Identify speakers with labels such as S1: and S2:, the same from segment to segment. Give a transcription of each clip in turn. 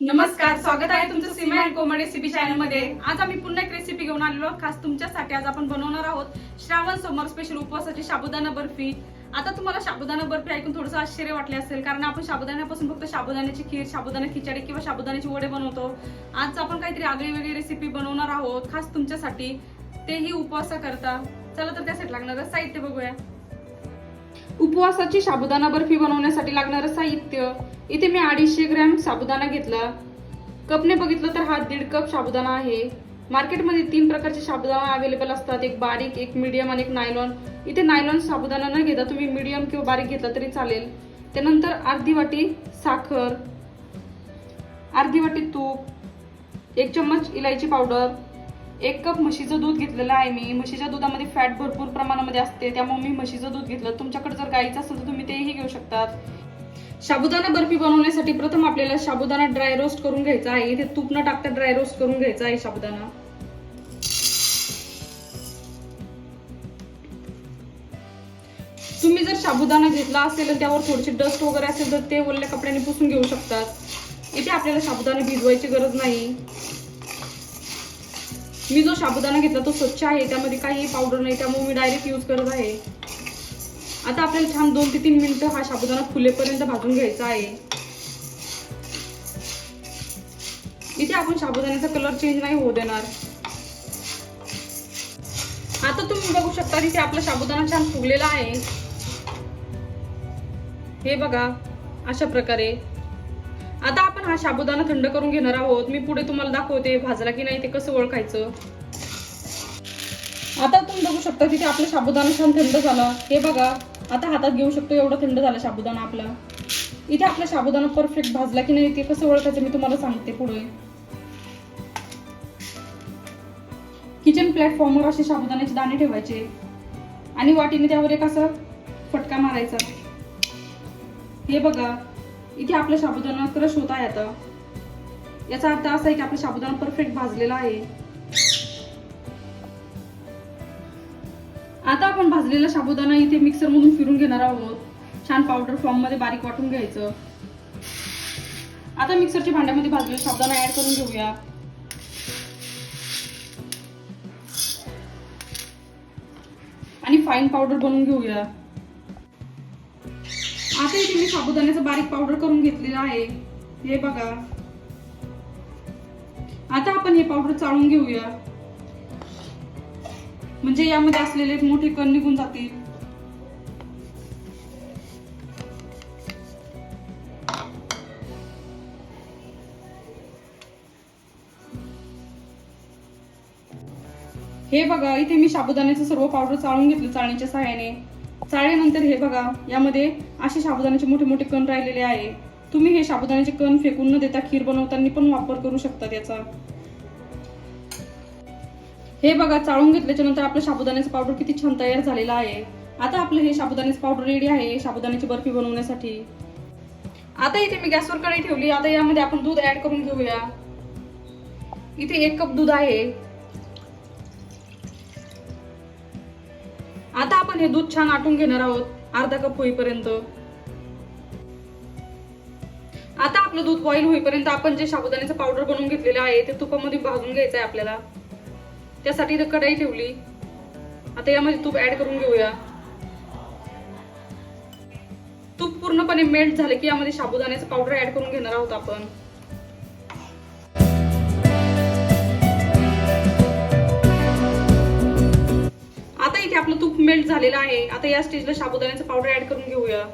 S1: नमस्कार स्वागत आहे तुमचं सीमा अँड कोमड रेसिपी चॅनलमध्ये आज आम्ही पुन्हा एक रेसिपी घेऊन आलेलो आहोत. खास तुमच्यासाठी आज आपण बनवणार आहोत श्रावण सोमवार स्पेशल उपवासाची साबुदाणा बर्फी. आता तुम्हाला साबुदाणा बर्फी ऐकून थोडंसं आश्चर्य वाटले असेल कारण आपण साबुदाण्यापासून फक्त साबुदाण्याची खीर साबुदाणा खिचडी किंवा साबुदाण्याचे वडे बनवतो. आज आपण काहीतरी आगळी वेगळी रेसिपी बनवणार आहोत खास तुमच्यासाठी. तेही उपवासा करता चला तर त्यासाठी लागणारं साहित्य बघूया. उपवासाची साबुदाणा बर्फी बनवण्यासाठी लागणारं साहित्य. इथे मी अडीचशे ग्रॅम साबुदाणा घेतला. कपने बघितलं तर हा दीड कप साबुदाणा आहे. मार्केटमध्ये तीन प्रकारचे साबुदाणा अवेलेबल असतात. एक बारीक एक मीडियम आणि एक नायलॉन इथे नायलॉन साबुदाणा न घेता तुम्ही मीडियम किंवा बारीक घेतला तरी चालेल. त्यानंतर अर्धी वाटी साखर अर्धी वाटी तूप एक चम्मच इलायची पावडर एक कप म्हशीचं दूध घेतलेलं आहे मी. म्हशीच्या दुधामध्ये फॅट भरपूर प्रमाणामध्ये असते. त्यामुळे मी म्हशीचं दूध घेतलं. तुमच्याकडे जर गाईचं असेल तर तुम्ही तेही घेऊ शकतात. साबुदाणा बर्फी बनवण्यासाठी प्रथम आपल्याला साबुदाणा ड्राय रोस्ट करून घ्यायचा आहे. इथे तूप न टाकता ड्राय रोस्ट करून घ्यायचा आहे साबुदाणा. तुम्ही जर साबुदाणा घेतला असेल तर त्यावर थोडीशी डस्ट वगैरे असेल तर ते ओल्या कपड्याने पुसून घेऊ शकतात. इथे आपल्याला साबुदाणा भिजवायची गरज नाही. मी जो साबुदाणा घेतला तो स्वच्छ आहे त्यामध्ये काही पावडर नाही त्यामुळे मी डायरेक्ट यूज करत आहे. आता आपल्याला छान दोन ते तीन मिनिटं हा साबुदाणा फुलेपर्यंत भाजून घ्यायचा आहे. इथे आपण साबुदाण्याचा कलर चेंज नाही होऊ देणार. आता तुम्ही बघू शकता तिथे आपला साबुदाणा छान फुगलेला आहे. हे बघा अशा प्रकारे. आता आपण हा साबुदाणा थंड करून घेणार आहोत. मी पुढे तुम्हाला दाखवते भाजला की नाही ते कसं ओळखायचं. आता तुम्ही बघू शकता तिथे आपलं साबुदाणा छान थंड झालं. हे बघा आता हातात घेऊ शकतो एवढं थंड झालं साबुदाणा आपला. इथे आपला साबुदाणा परफेक्ट भाजला की नाही ते कसं ओळखायचं मी तुम्हाला सांगते पुढे. किचन प्लॅटफॉर्मवर असे साबुदाण्याचे दाणे ठेवायचे. आणि वाटीने त्यावर एक असं फटका मारायचा. हे बघा इथे आपला साबुदाणा क्रश होत आहे आता. याचा अर्थ असा आहे की आपला साबुदाणा परफेक्ट भाजलेला आहे. आता आपण भाजलेला साबुदाणा इथे मिक्सर मधून फिरून घेणार आहोत. छान पावडर फॉर्ममध्ये बारीक वाटून घ्यायचं. आता मिक्सरच्या भांड्यामध्ये भाजलेला साबुदाणा ऍड करून घेऊया. आणि फाईन पावडर बनवून घेऊया. साबुदाण्याचा बारीक पावडर करून घेतलेला आहे. हे बघा. आता आपण हे पावडर चाळून घेऊया. म्हणजे यामध्ये असलेले मोठे कण निघून जातील. हे बघा इथे मी साबुदाण्याचं सर्व पावडर चाळून घेतलं चाळणीच्या सहाय्याने. चाळल्यानंतर हे बघा यामध्ये असे साबुदाण्याचे मोठे मोठे कण राहिलेले आहे. तुम्ही हे साबुदाण्याचे कण फेकून न देता खीर बनवताना पण वापर करू शकता त्याचा. हे बघा चाळून घेतल्याच्या नंतर आपलं साबुदाण्याचं पावडर किती छान तयार झालेला आहे. आता आपलं हे साबुदाण्याचं पावडर रेडी आहे साबुदाण्याची बर्फी बनवण्यासाठी. आता इथे मी गॅसवर कढई ठेवली. आता यामध्ये आपण दूध ऍड करून घेऊया. इथे एक कप दूध आहे. आता आपण हे दूध छान आटून घेणार आहोत अर्धा कप होईपर्यंत. आता आपलं दूध बॉईल होईपर्यंत आपण जे साबुदाण्याचं पावडर बनवून घेतलेलं आहे ते तुपामध्ये भाजून घ्यायचं आहे आपल्याला. त्यासाठी इथं कढाई ठेवली. आता यामध्ये तूप ऍड करून घेऊया. तूप पूर्णपणे मेल्ट झाले की यामध्ये साबुदाण्याचं पावडर ऍड करून घेणार आहोत आपण. तूप मेल्ट झालेलं आहे. आता या स्टेजला साबुदाण्याचं पावडर ऍड करून घेऊया.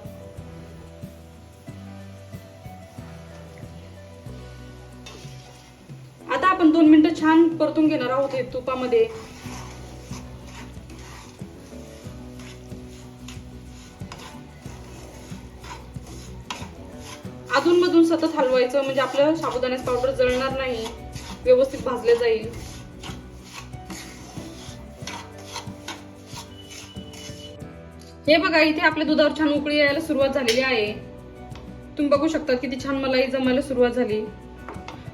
S1: आता आपण दोन मिनिटं छान परतून घेणार आहोत हे तुपामध्ये. अजून मधून सतत हलवायचं म्हणजे आपलं साबुदाण्याचं पावडर जळणार नाही. व्यवस्थित भाजलं जाईल. हे बघा इथे आपल्या दुधावर छान उकळी यायला सुरुवात झालेली आहे. तुम्ही बघू शकता किती छान मलाई जमायला सुरुवात झाली.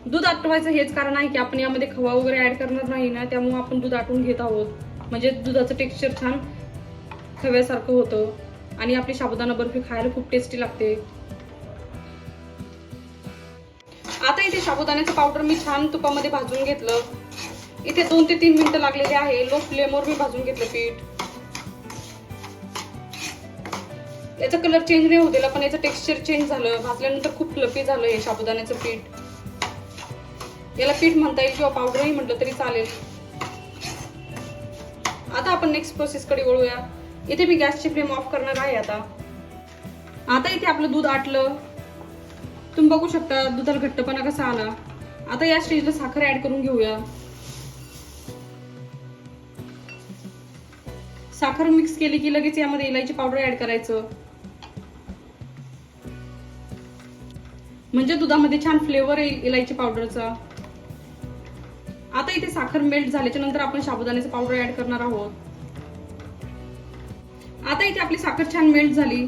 S1: दूध आटवायचं हेच कारण आहे की आपण यामध्ये खवा वगैरे ऍड करणार नाही ना त्यामुळे आपण दूध आटवून घेत आहोत. म्हणजे दुधाचं टेक्स्चर छान खव्यासारखं होतं. आणि आपली साबुदाणा बर्फी खायला खूप टेस्टी लागते. आता इथे साबुदाण्याचं पावडर मी छान तुपामध्ये भाजून घेतलं. इथे दोन ते तीन मिनिटं लागलेले आहे. लो फ्लेमवर मी भाजून घेतलं पीठ. याचा कलर चेंज नाही होतेला पण याचं टेक्स्चर चेंज झालं. भाजल्यानंतर खूप फ्लफी झालं हे साबुदाण्याचं पीठ. याला पीठ म्हणता येईल किंवा पावडरही म्हटलं तरी चालेल. आता आपण नेक्स्ट प्रोसेसकडे वळूया. इथे मी गॅसची फ्लेम ऑफ करणार आहे आता. आता इथे आपलं दूध आटलं. तुम्ही बघू शकता दुधाला घट्टपणा कसा आला. आता या स्टेजला साखर ऍड करून घेऊया. साखर मिक्स केली की लगेच यामध्ये इलायची पावडर ऍड करायचं. म्हणजे दुधामध्ये छान फ्लेवर येईल इलायची पावडरचा आता इथे साखर मेल्ट झाल्याच्यानंतर आपण साबुदाण्याचं पावडर ऍड करणार आहोत. आता इथे आपली साखर छान मेल्ट झाली.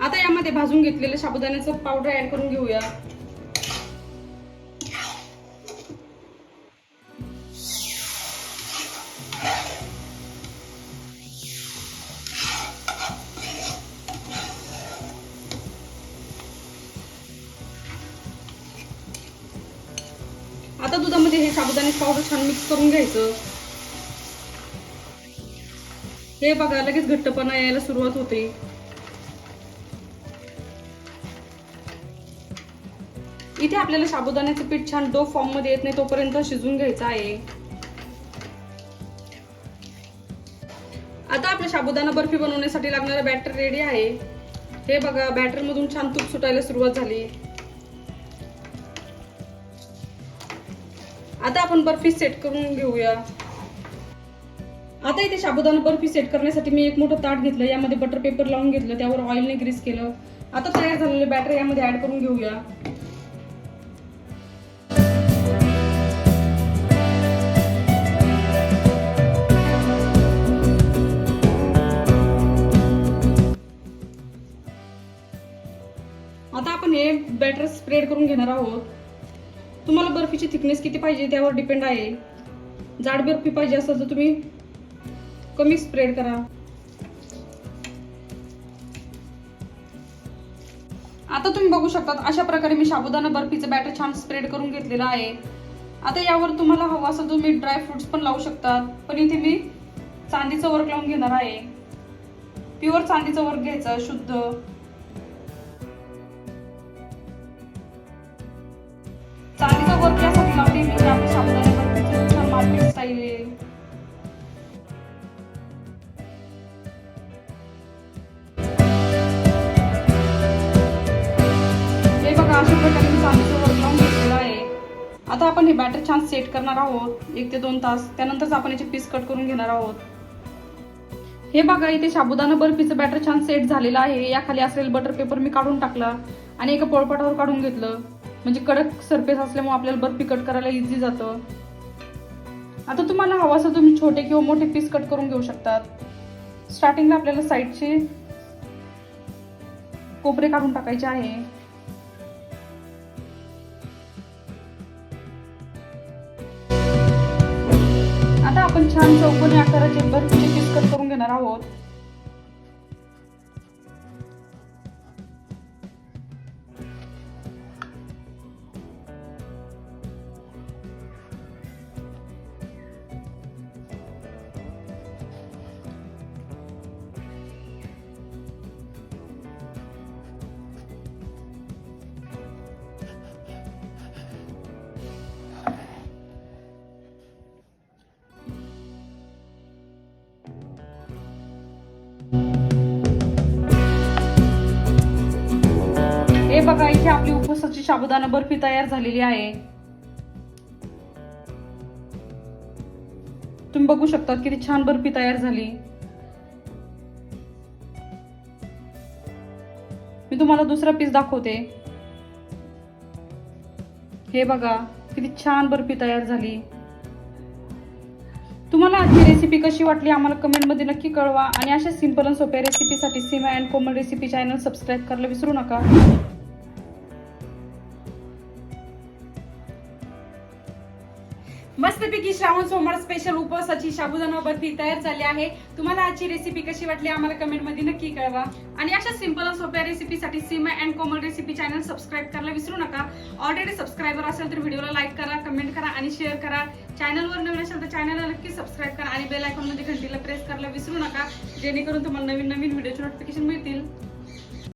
S1: आता यामध्ये भाजून घेतलेलं साबुदाण्याचं पावडर ऍड करून घेऊया. दुधामध्ये हे साबुदाण्याचं पावडर छान मिक्स करून घ्यायचं. हे बघा लगेच घट्टपणा यायला सुरुवात होते. इथे आपल्याला साबुदाण्याचं पीठ छान डो फॉर्ममध्ये येत नाही तोपर्यंत शिजून घ्यायचं आहे. आता आपल्या साबुदाणा बर्फी बनवण्यासाठी लागणारं बॅटर रेडी आहे. हे बघा बॅटर मधून छान तूप सुटायला सुरुवात झाली. आता आपण बर्फी सेट करून घेऊया. आता इथे साबुदाणा बर्फी सेट करण्यासाठी मी एक मोठं ताट घेतलं यामध्ये बटर पेपर लावून घेतलं त्यावर ऑइलने ग्रीस केलं. आता तयार झालेलं बॅटर यामध्ये ऍड करून घेऊया. आता आपण हे बॅटर स्प्रेड करून घेणार आहोत. तुम्हाला बर्फीची थिकनेस किती पाहिजे त्यावर डिपेंड आहे. जाड बर्फी पाहिजे असेल तर तुम्ही कमी स्प्रेड करा. आता तुम्ही बघू शकता अशा प्रकारे मी साबुदाणा बर्फीचं बॅटर छान स्प्रेड करून घेतलेलं आहे. आता यावर तुम्हाला हवं असेल तुम्ही ड्राय फ्रुट्स पण लावू शकतात पण इथे मी चांदीचं वर्क लावून घेणार आहे. प्युअर चांदीचं वर्क घ्यायचं शुद्ध. छान हे बघा अशा प्रकारे वर्क लावून घेतलेलं आहे. आता आपण हे बॅटर छान सेट करणार आहोत. एक ते दोन तास. त्यानंतरच आपण याचे पीस कट करून घेणार आहोत. हे बघा इथे साबुदाना बर्फीचं बॅटर छान सेट झालेलं आहे. या खाली असलेलं बटर पेपर मी काढून टाकला आणि एका पोळपाटावर काढून घेतलं. म्हणजे कडक सरफेस असल्यामुळे आपल्याला बर्फी कट करायला इझी जातं. आता तुम्हाला हवा असं तुम्ही छोटे किंवा मोठे पीस कट करून घेऊ शकतात. स्टार्टिंगला आपल्याला साईडचे कोपरे काढून टाकायचे आहे. आता आपण छान चौकोनी आकाराचे बर्फीचे पीस कट करून घेणार आहोत. बघा इथे आपली उपसाची साबुदाणा बर्फी तयार झालेली आहे. तुम्ही बघू शकता किती छान बर्फी तयार झाली. मी तुम्हाला दुसरा पीस दाखवते. हे बघा किती छान बर्फी तयार झाली. तुम्हाला आजची रेसिपी कशी वाटली आम्हाला कमेंटमध्ये नक्की कळवा. आणि अशा सिंपल आणि सोप्या रेसिपीसाठी Seema and Komal recipe channel subscribe करायला विसरू नका.
S2: मस्तपैकी श्रावण सोमवार स्पेशल उपवासाची साबुदाणा बर्फी तयार झाली आहे. तुम्हाला आजची रेसिपी कशी वाटली आम्हाला कमेंटमध्ये नक्की कळवा.
S1: आणि अशा सिंपल आणि सोप्या रेसिपीसाठी Seema and Komal recipe channel subscribe करायला विसरू नका. ऑलरेडी सबस्क्रायबर असेल तर व्हिडिओला लाईक करा कमेंट करा आणि शेअर करा. चॅनलवर नवीन असेल तर चॅनलला नक्की सबस्क्राईब करा आणि बेल आयकॉनमध्ये घंटीला प्रेस करायला विसरू नका. जेणेकरून तुम्हाला नवीन नवीन व्हिडिओचे नोटिफिकेशन मिळतील.